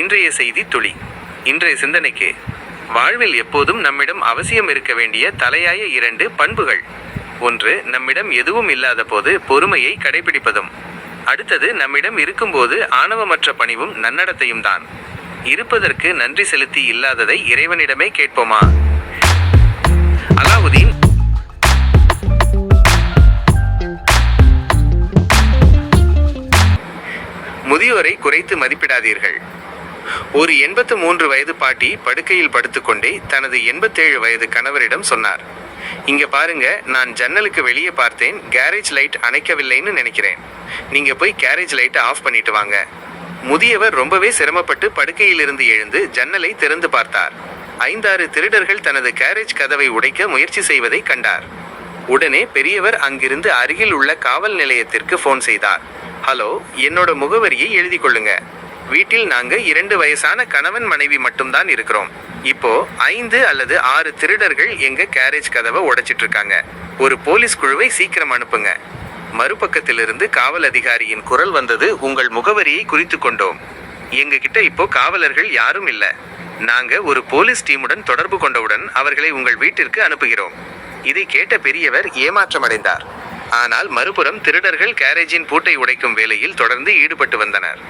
இன்றைய செய்தி துளி. இன்றைய சிந்தனைக்கு வாழ்வில் எப்போதும் நம்மிடம் அவசியம் இருக்க வேண்டிய தலையாய இரண்டு பண்புகள். ஒன்று நம்மிடம் எதுவும் இல்லாத போது பொறுமையை கடைபிடிப்பதும். அடுத்தது நம்மிடம் இருக்கும்போது ஆணவமற்ற பணிவும் நன்னடத்தையும் தான். இருப்பதற்கு நன்றி செலுத்தி இல்லாததை இறைவனிடமே கேட்போமா? அலாவுதீன். முதியோரை குறைத்து மதிப்பிடாதீர்கள். ஒரு எண்பத்து மூன்று வயது பாட்டி படுக்கையில் படுத்துக்கொண்டே தனது எண்பத்தேழு வயது கணவரிடம் சொன்னார். இங்க பாருங்க நான் ஜன்னலுக்கு வெளியே பார்த்தேன் கேரேஜ் லைட் அணைக்கவில்லைன்னு நினைக்கிறேன். நீங்க போய் கேரேஜ் லைட்டை ஆஃப் பண்ணிட்டு வாங்க. முதியவர் ரொம்பவே சிரமப்பட்டு படுக்கையிலிருந்து எழுந்து ஜன்னலை திறந்து பார்த்தார். ஐந்தாறு திருடர்கள் தனது கேரேஜ் கதவை உடைக்க முயற்சி செய்வதை கண்டார். உடனே பெரியவர் அங்கிருந்து அருகில் உள்ள காவல் நிலையத்திற்கு ஃபோன் செய்தார். ஹலோ என்னோட முகவரியை எழுதி கொள்ளுங்க. வீட்டில் நாங்கள் இரண்டு வயசான கணவன் மனைவி மட்டும்தான் இருக்கிறோம். இப்போ ஐந்து அல்லது ஆறு திருடர்கள் எங்க கேரேஜ் கதவை உடைச்சிட்டு இருக்காங்க. ஒரு போலீஸ் குழுவை சீக்கிரம் அனுப்புங்க. மறுபக்கத்திலிருந்து காவல் அதிகாரியின் குரல் வந்தது உங்கள் முகவரியை குறித்து கொண்டோம். எங்ககிட்ட இப்போ காவலர்கள் யாரும் இல்லை. நாங்க ஒரு போலீஸ் டீமுடன் தொடர்பு கொண்டவுடன் அவர்களை உங்கள் வீட்டிற்கு அனுப்புகிறோம். இதை கேட்ட பெரியவர் ஏமாற்றமடைந்தார். ஆனால் மறுபுறம் திருடர்கள் கேரேஜின் பூட்டை உடைக்கும் வேலையில் தொடர்ந்து ஈடுபட்டு வந்தனர்.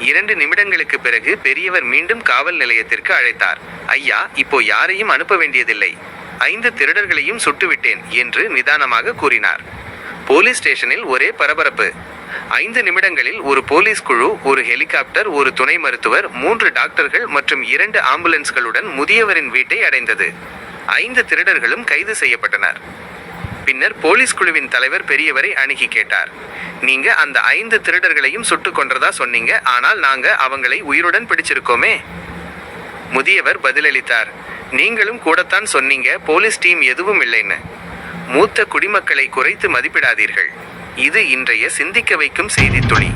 இரண்டு நிமிடங்களுக்கு பிறகு பெரியவர் மீண்டும் காவல் நிலையத்திற்கு அழைத்தார். ஐயா இப்போ யாரையும் அனுப்ப வேண்டியதில்லை. ஐந்து திருடர்களையும் சுட்டுவிட்டேன் என்று நிதானமாக கூறினார். போலீஸ் ஸ்டேஷனில் ஒரே பரபரப்பு. ஐந்து நிமிடங்களில் ஒரு போலீஸ் குழு ஒரு ஹெலிகாப்டர் ஒரு துணை மருத்துவர் மூன்று டாக்டர்கள் மற்றும் இரண்டு ஆம்புலன்ஸ்களுடன் முதியவரின் வீட்டை அடைந்தது. ஐந்து திருடர்களும் கைது செய்யப்பட்டனர். பின்னர் போலீஸ் குழுவின் தலைவர் பெரியவரை அணுகி கேட்டார். நீங்க அந்த ஐந்து திருடர்களையும் சுட்டு கொன்றதா சொன்னீங்க? ஆனால் நாங்க அவங்களை உயிருடன் பிடிச்சிருக்கோமே. முதியவர் பதிலளித்தார். நீங்களும் கூடத்தான் சொன்னீங்க. போலீஸ் டீம் எதுவும் இல்லைன்னு. மூத்த குடிமக்களை குறைத்து மதிப்பிடாதீர்கள். இது இன்றைய சிந்திக்க வைக்கும் செய்தி துளி.